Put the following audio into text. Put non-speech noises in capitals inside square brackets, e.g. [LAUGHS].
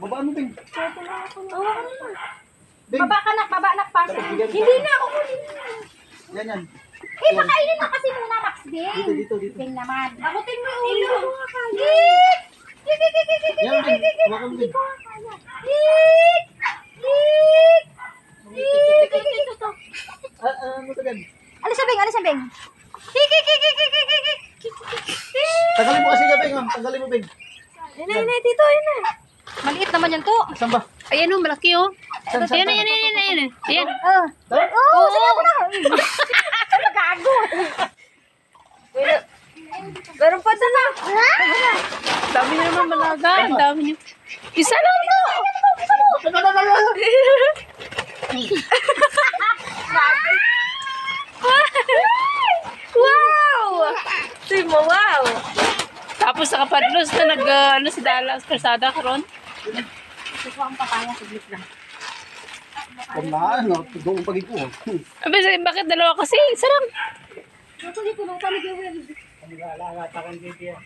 Babaan mo, Bing. Oo, Bing. Baba ka na, baba na, pa. Dapat bigyan Hindi ka. na, ako muli. Yan, yan. Eh, pakainin mo kasi muna, Max Bing. Dito, dito, dito. Bing naman. Akutin mo yung ulo. Gik! Gik, gik, gik, gik, gik, Yan, gik, Bing. gik, gik. Hawakan mo, Bing. Gik! Gik! Gik! Gik, gik, gik. Ah, ah, ano ka dyan? Alis sa Bing, alis sa Bing. Gik, gik, gik, gik, gik, gik, gik, gik. Tagalin mo kasi ka, Bing. ah. Tagalin mo, Bing. Na, yun na, dito, yun na. Maliit naman yan to. Saan ba? Ayan o, malaki o. Saan, saan, Ayan, saan? ayan, ayan, ayan. Ayan. Oh. Saan? Oo, sige ako na. [LAUGHS] Ano gago? Meron pa dyan ah. Dami niyo naman malaga. Ang dami niyo. Isa lang to. Ano, ano, ano, ano? Wow! Mo, wow! Tapos nakapadlos na nag, uh, ano si Dala, Karsada karon. Ito ang papaya, siglit lang. Wala, ano. Doon pag ko. Abi, sa- bakit dalawa kasi? Isa lang. Ito dito, nung paligawin. Wala, wala, takang dito yan.